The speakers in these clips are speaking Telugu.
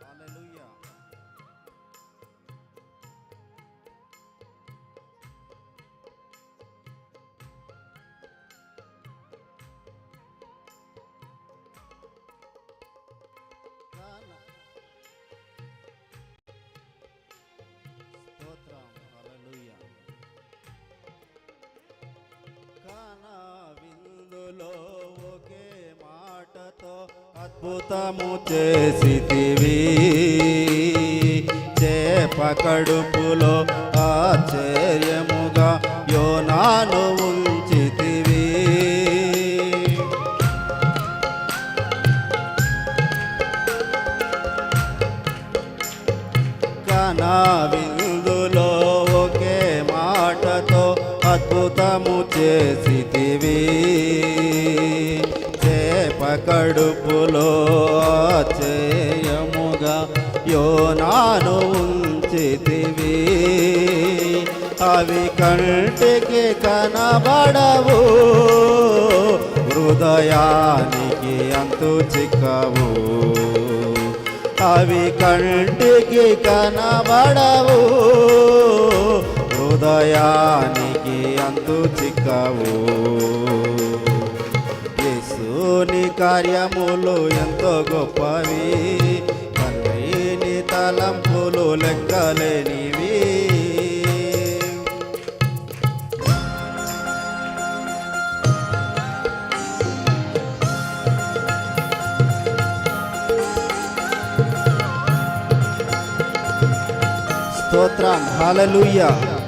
హల్లెలూయా స్తోత్రం హల్లెలూయా కానా అద్భుతము చేసితివి. చేపకడుపులో ఆశ్చర్యముగా యోనాను ఉంచితివి. కనా విందులో ఒకే మాటతో అద్భుతము చేసితివి. కడుపులో చేయముగా యోనాను ఉంచితివి. అవి కంటికి కనబడవు హృదయానికి అంతు చిక్కవు. అవి కంటికి కనబడవు హృదయానికి అంతు చిక్కవు. నీ కార్యములు ఎంతో గొప్పవి. తండ్రిని తలంపులు లెక్కలేనివి. స్తోత్రం. హల్లెలూయా.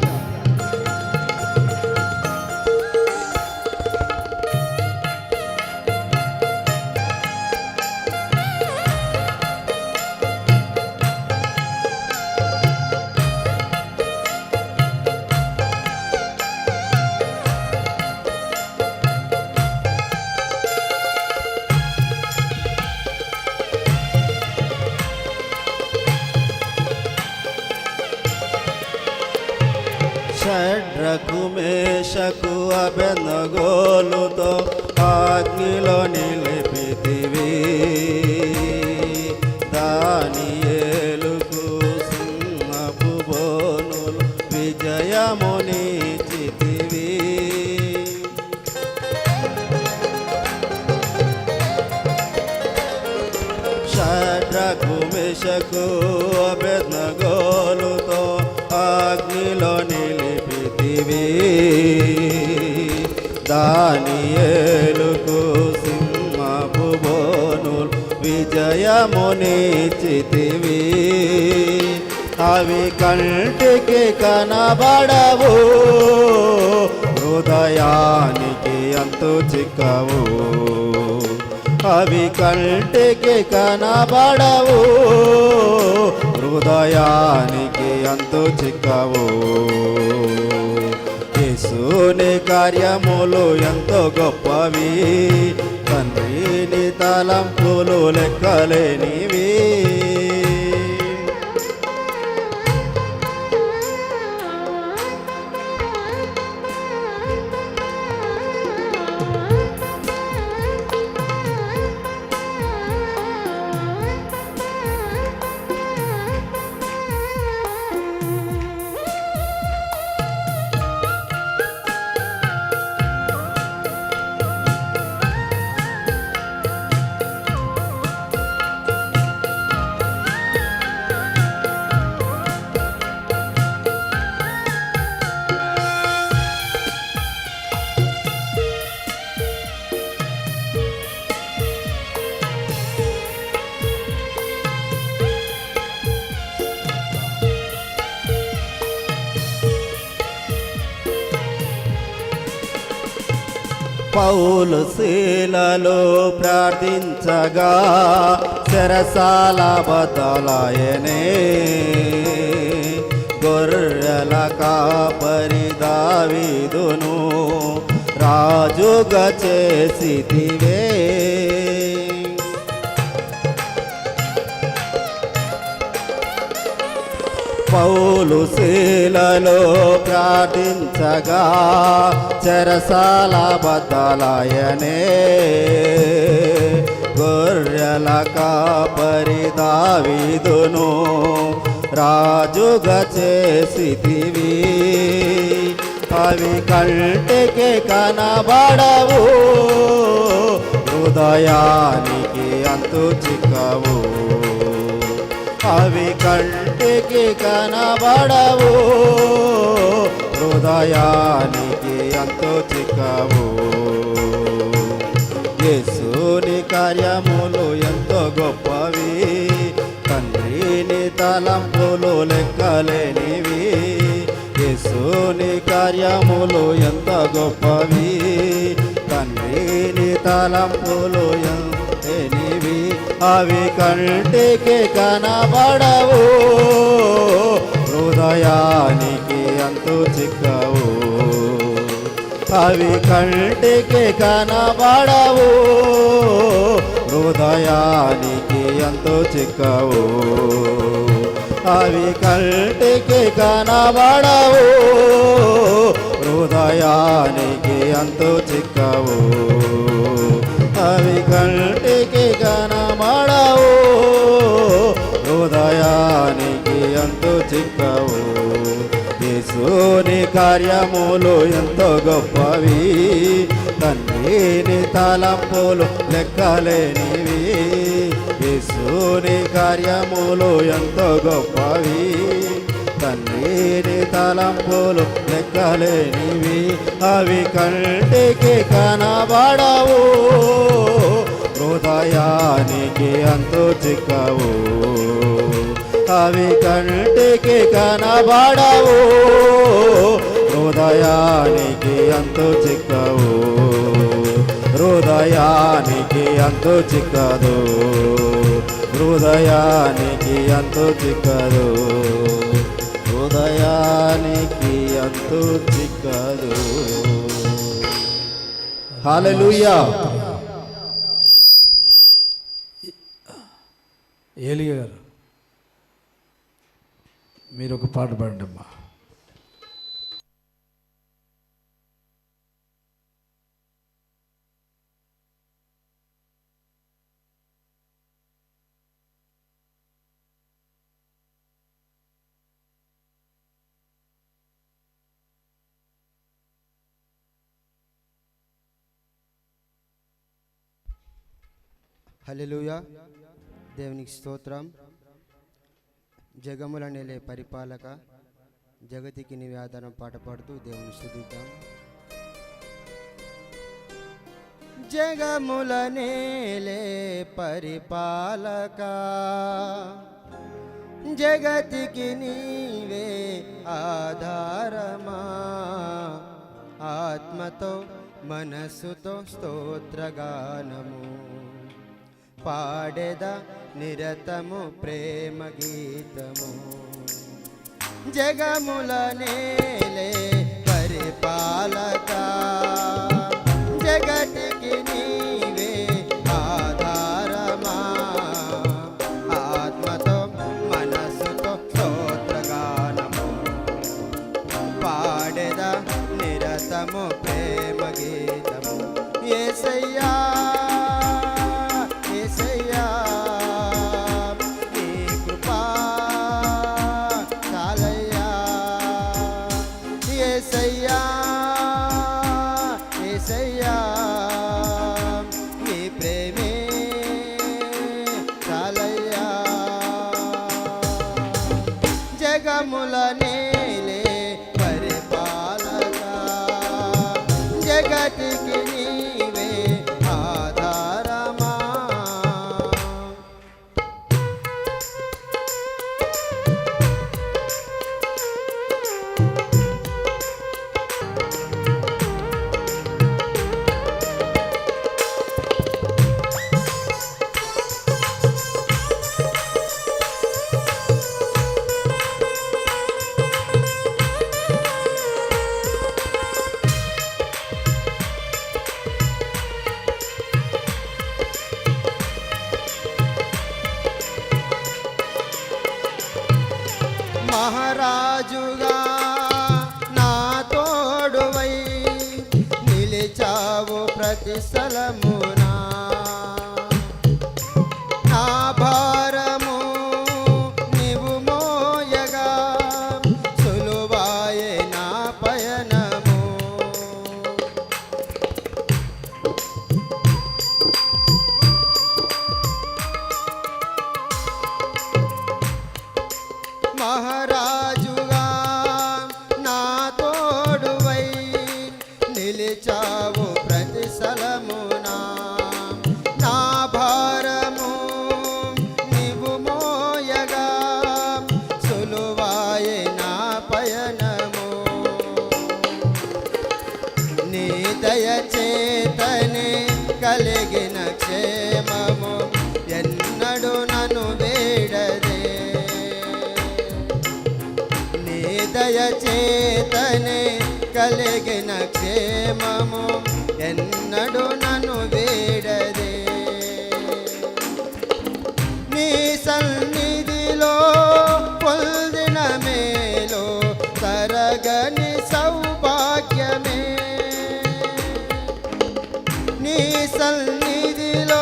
షడ్రకు మేషకు అబెనగోలుతో అగ్నిలో నిలిపితివి దాని ఏలుకు సింహపు బోనులు విజయముని చితివి షడ్రకు మిషకు అబెద్నగోలుతో అగ్నిలో నిలిపితివి దాని ఏలుకు సింహపు బోనులు విజయముని అవి కంటికి కనబడవు హృదయానికి అంతు చిక్కవు. అవి కంటికి కనబడవు హృదయానికి అంతు చిక్కవు. యేసుని కార్యములు ఎంతో గొప్పవి. తండ్రిని తలంపులు లెక్కలేనివి. పౌలు శీలలో ప్రార్థించగా శరసాల బదలాయనే గొర్రెల కాపరి దావీదును రాజుగా చేసితివే పౌలు శీలలో ప్రార్థించగా చెరసాల బద్దలాయనే గొర్రెల కాపరి దావీదును రాజుగా చేసితివి. అవి కంటికి కనబడవు హృదయానికి అంతు చిక్కవు. అవి కంటికి కనబడవు. హృదయానికి అంతు చిక్కవు. యేసుని కార్యములు ఎంతో గొప్పవి. తండ్రిని తలంపులు లెక్కలేనివి. యేసుని కార్యములు ఎంత గొప్పవి. తండ్రిని తలంపులు లేనివి అవి కంటికి కనబడవు. హృదయానికి అంతు చిక్కవు. అవి కంటికి కనబడవు. హృదయానికి ఎంతో చిక్కవు. అవి కంటికి కనబడవు. హృదయానికి ఎంతో చిక్కవు. అవి కంటికి కనబడవు హృదయానికి ఎంతో చిక్కవు. యేసుని కార్యములు ఎంతో గొప్పవి. తండ్రిని తలంపులు లెక్కలేనివి. యేసుని కార్యములు ఎంతో గొప్పవి. తలంపులు లెక్కలేనివి. అవి కంటికి కనబడవు. హృదయానికి అంతు చిక్కవు. అవి కంటికి కనబడవు. హృదయానికి అంతు చిక్కవు. హృదయానికి అంతు చిక్కదు. హృదయానికి అంతు చిక్కదు. హృదయానికి అంతు చిక్కదు. హల్లెలూయా. ఏలియ గారు మీరు ఒక పాట పాడండి అమ్మా. హలెలుయ దేవునికి స్తోత్రం. జగముల నెలే పరిపాలక జగతికి నీవే ఆధారం పాట పాడుతూ దేవుని స్తుతిద్దాం జగముల నేలే పరిపాలక జగతికి నీవే ఆధారమా. ఆత్మతో మనస్సుతో స్తోత్రగానము. పాడెద నిరతము ప్రేమ గీతము. జగముల నేలే పరిపాలక ఏసయ్యా ఏసయ్యా. నిలిచావు ప్రతి స్థలమునా నా భారము నీవు మోయగా సులువాయే నా పయనము. నీ దయ కలిగిన క్షేమము నన్ను వేడదే. నీ చేతనే కలిగిన క్షేమము ఎన్నడూ నన్ను వీడదే నీ సన్నిధిలో పొందిన మేలో తరగని సౌభాగ్యమే నీ సన్నిధిలో